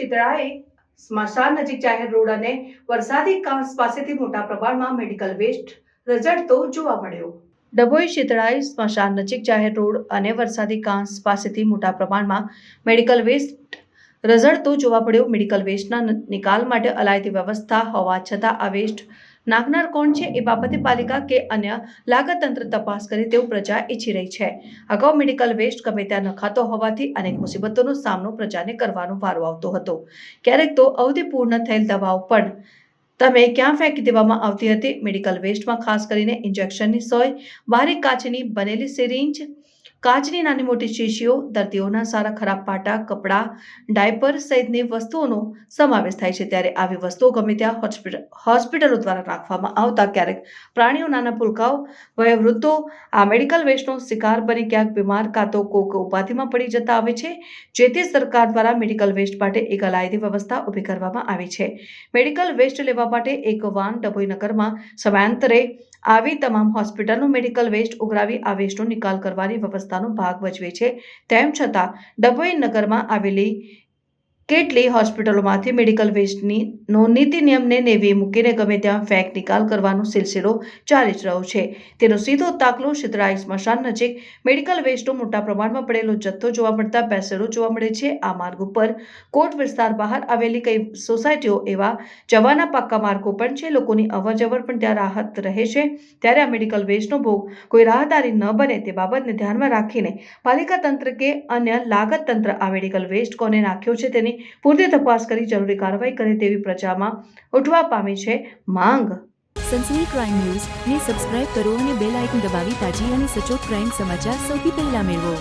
શીતળાએ સ્મશાન નજીક જાહેર રોડ અને વરસાદી કાંસ પાસેથી મોટા પ્રમાણમાં મેડિકલ વેસ્ટ રઝળતો જોવા મળ્યો. ડભોઈ શીતળાએ સ્મશાન નજીક જાહેર રોડ અને વરસાદી કાંસ પાસેથી મોટા પ્રમાણમાં મેડિકલ વેસ્ટ રઝળતો જોવા મળ્યો. મેડિકલ વેસ્ટના નિકાલ માટે અલાયદી વ્યવસ્થા હોવા છતાં આ વેસ્ટ નાખનાર કોણ છે એ બાબતે પાલિકા કે અન્ય લાગત તંત્ર તપાસ કરે તેવું પ્રજા ઈચ્છી રહી છે. અગાઉ મેડિકલ વેસ્ટ ગમે ત્યાં નખાતો હોવાથી અનેક મુસીબતોનો સામનો પ્રજાને કરવાનો વારો આવતો હતો. ક્યારેક તો અવધિ પૂર્ણ થયેલ દવાઓ પણ તમે ક્યાં ફેંકી દેવામાં આવતી હતી? મેડિકલ વેસ્ટમાં ખાસ કરીને ઇન્જેક્શનની સોય, બારીક કાચની બનેલી સિરિંજ કાચની નાની મોટી શીશીઓ, દર્દીઓના સારા ખરાબ પાટા, કપડાં, ડાયપર સહિતની વસ્તુઓનો સમાવેશ થાય છે. ત્યારે આવી વસ્તુઓ ગમે ત્યાં હોસ્પિટલ હોસ્પિટલો દ્વારા રાખવામાં આવતા ક્યારેક પ્રાણીઓ, નાના પુલકાઓ વયોવૃદ્ધો, આ મેડિકલ વેસ્ટનો શિકાર બની ક્યાંક બીમાર કાં તો કોક ઉપાધિમાં પડી જતા આવે છે, જેથી સરકાર દ્વારા મેડિકલ વેસ્ટ માટે એક અલાયદી વ્યવસ્થા ઊભી કરવામાં આવી છે. મેડિકલ વેસ્ટ લેવા માટે એક વાન ડભોઈ નગરમાં સમયાંતરે આવી તમામ હોસ્પિટલનું મેડિકલ વેસ્ટ ઉઘરાવી આ વેસ્ટનો નિકાલ કરવાની વ્યવસ્થાનો ભાગ ભજવે છે. તેમ છતાં ડભોઈ નગરમાં આવેલી કેટલી હોસ્પિટલોમાંથી મેડિકલ વેસ્ટની નો નીતિ નિયમને નેવી મૂકીને ગમે ત્યાં ફેંક નિકાલ કરવાનો સિલસિલો ચાલી જ રહ્યો છે. તેનો સીધો તાકલો શીતળાઈ સ્મશાન નજીક મેડિકલ વેસ્ટનો મોટા પ્રમાણમાં પડેલો જથ્થો જોવા મળતા બેસેલો જોવા મળે છે. આ માર્ગ ઉપર કોટ વિસ્તાર બહાર આવેલી કઈ સોસાયટીઓ એવા જવાના પાક્કા માર્ગો પણ છે. લોકોની અવરજવર પણ ત્યાં રાહત રહે છે. ત્યારે આ મેડિકલ વેસ્ટનો ભોગ કોઈ રાહદારી ન બને તે બાબતને ધ્યાનમાં રાખીને પાલિકા તંત્ર કે અન્ય લાગત તંત્ર આ મેડિકલ વેસ્ટ કોને નાખ્યો છે તેની પૂરતી તપાસ કરી જરૂરી કાર્યવાહી કરે તેવી પ્રજામાં ઉઠવા પામી છે માંગ. સનસની ક્રાઇમ ન્યૂઝ ને સબસ્ક્રાઇબ કરો અને બેલ આઇકન દબાવી તાજી અને સચોટ ક્રાઇમ સમાચાર સૌથી પહેલા મેળવો.